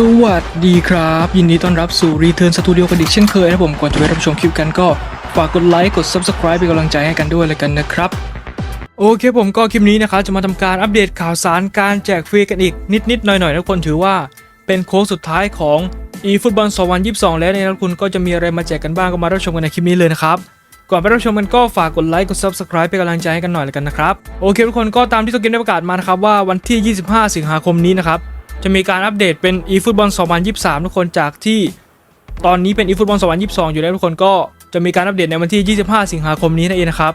สวัสดีครับ ยินดีต้อนรับสู่ Return Studio กันอีกเช่นเคยนะผมก่อนจะไปรับชมคลิปกันก็ฝากกดไลค์กด Subscribe เป็นกำลังใจให้กันด้วยเลยกันนะครับ โอเคผมก็คลิปนี้นะครับจะมาทำการอัปเดตข่าวสารการแจกฟรีกันอีกนิดๆหน่อยๆนะทุกคนถือว่าเป็นโค้งสุดท้ายของ eFootball 2022 แล้วเนี่ยนะคุณก็จะมีอะไรมาแจกกันบ้างก็มารับชมกันในคลิปนี้เลยนะครับก่อนไปรับชมกันก็ฝากกดไลค์กด Subscribe เป็นกำลังใจให้กันหน่อยแล้วกันนะครับโอเคทุกคนก็ตามที่ตัวเกมได้ประกาศมานะครับว่าวันที่ 25 สิงหาคมนี้นะครับ จะมีการอัปเดตเป็น eFootball 2023 ทุกคนจากที่ตอนนี้เป็น eFootball 2022 อยู่แล้วทุกคนก็จะมีการอัปเดตในวันที่ 25 สิงหาคมนี้นั่นเองนะครับ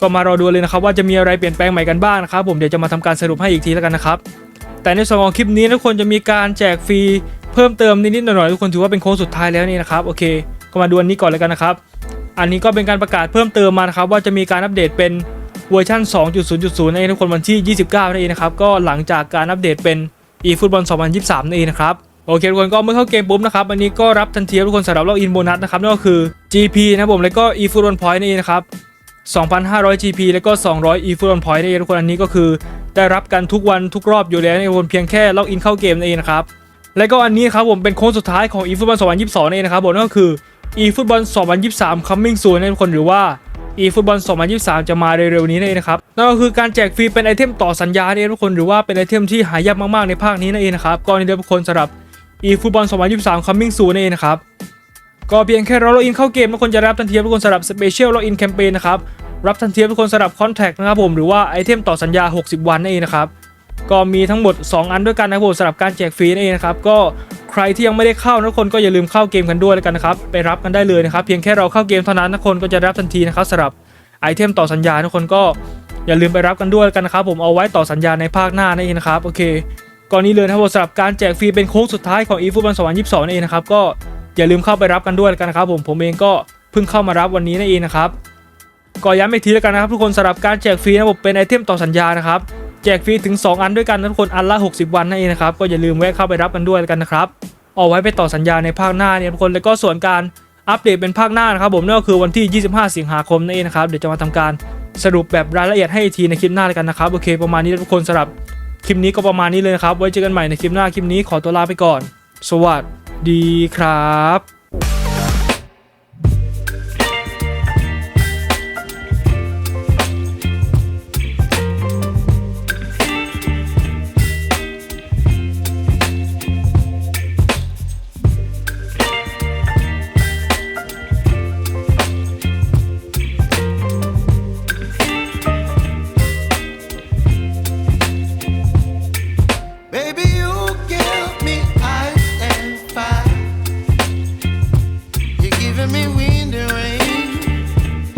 ก็มารอดูเลยนะครับว่าจะมีอะไรเปลี่ยนแปลงใหม่กันบ้างนะครับผมเดี๋ยวจะมาทำการสรุปให้อีกทีแล้วกันนะครับแต่ในส่วนของคลิปนี้ทุกคนจะมีการแจกฟรีเพิ่มเติมนิดๆหน่อยๆทุกคนถือว่าเป็นโค้งสุดท้ายแล้วนี่นะครับโอเค ก็มาดูอันนี้ก่อนเลยกันนะครับ อันนี้ก็เป็นการประกาศเพิ่มเติมมานะครับว่าจะมีการอัปเดตเป็นเวอร์ชัน2.0.0นั่นทุกคนวันที่ 29นั่นเองนะครับก็หลังจากการอัปเดตเป็น eFootball 2023นั่นเองนะครับโอเคทุกคนก็เมื่อเข้าเกมปุ๊บนะครับอันนี้ก็รับทันทีทุกคนสำหรับล็อกอินโบนัสนะครับนั่นก็คือ GP นะผมแล้วก็ eFootball Point นั่นเองนะครับ2,500 GP แล้วก็ 200 eFootball Point นั่นเองทุกคนอันนี้ก็คือ ได้รับกันทุกวันทุกรอบอยู่แล้วในครับผมเพียงแค่ล็อกอินเข้าเกมนั่นเองนะครับและก็อันนี้ครับผมเป็นโค้งสุดท้ายของ eFootball 2022นั่นเองนะครับผมนั่นก็คือ eFootball 2023 coming soon นั่นเองทุกคนหรือว่า eFootball 2023 จะมาเร็วๆนี้นั่นเองนะครับนั่นก็คือการแจกฟรีเป็นไอเทมต่อสัญญานั่นเองทุกคนหรือว่าเป็นไอเทมที่หายากมากๆในภาคนี้นั่นเองนะครับก็นี่เดียวทุกคนสำหรับ eFootball 2023 coming soon นั่นเองนะครับก็เพียงแค่เราล็อกอินเข้าเกมทุกคนจะรับทันทีทุกคนสำหรับ Special Login Campaign นะครับรับทันทีทุกคนสำหรับ Contract นะครับผมหรือว่าไอเทมต่อสัญญา 60 วันนั่นเองนะครับก็มีทั้งหมด 2 อันด้วยกันนะครับผมสำหรับการแจกฟรีนั่นเองนะครับก็ ใครที่ยังไม่ได้เข้านะคนก็อย่าลืมเข้าเกมกันด้วยแล้วกันนะครับไปรับกันได้เลยนะครับเพียงแค่เราเข้าเกมเท่านั้นทุกคนก็จะรับทันทีนะครับสำหรับไอเทมต่อสัญญาทุกคนก็อย่าลืมไปรับกันด้วยกันนะครับผมเอาไว้ต่อสัญญาในภาคหน้านั่นเองนะครับโอเคก่อนนี้เลยนะครับสำหรับการแจกฟรีเป็นโค้งสุดท้ายของ eFootball 2022นั่นเองนะครับก็อย่าลืมเข้าไปรับกันด้วยกันนะครับผมผมเองก็เพิ่งเข้ามารับวันนี้นั่นเองนะครับก็ย้ำอีกทีแล้วกันนะครับทุกคนสำหรับการแจกฟรีนะผมเป็นไอเทมต่อสัญญานะครับ แจกฟรีถึง 2 อันด้วยกันทุกคนอันละ 60 วันนั่นเองนะครับก็อย่าลืมแวะเข้าไปรับกันด้วยกันนะครับเอาไว้ไปต่อสัญญาในภาคหน้าเนี่ยทุกคนแล้วก็ส่วนการอัปเดตเป็นภาคหน้านะครับผมนั่นก็คือวันที่ 25 สิงหาคมนั่นเองนะครับเดี๋ยวจะมาทำการสรุปแบบรายละเอียดให้อีกทีในคลิปหน้าแล้วกันนะครับโอเค ประมาณนี้ทุกคนสำหรับคลิปนี้ก็ประมาณนี้เลยนะครับไว้เจอกันใหม่ในคลิปหน้าคลิปนี้ขอตัวลาไปก่อน สวัสดีครับ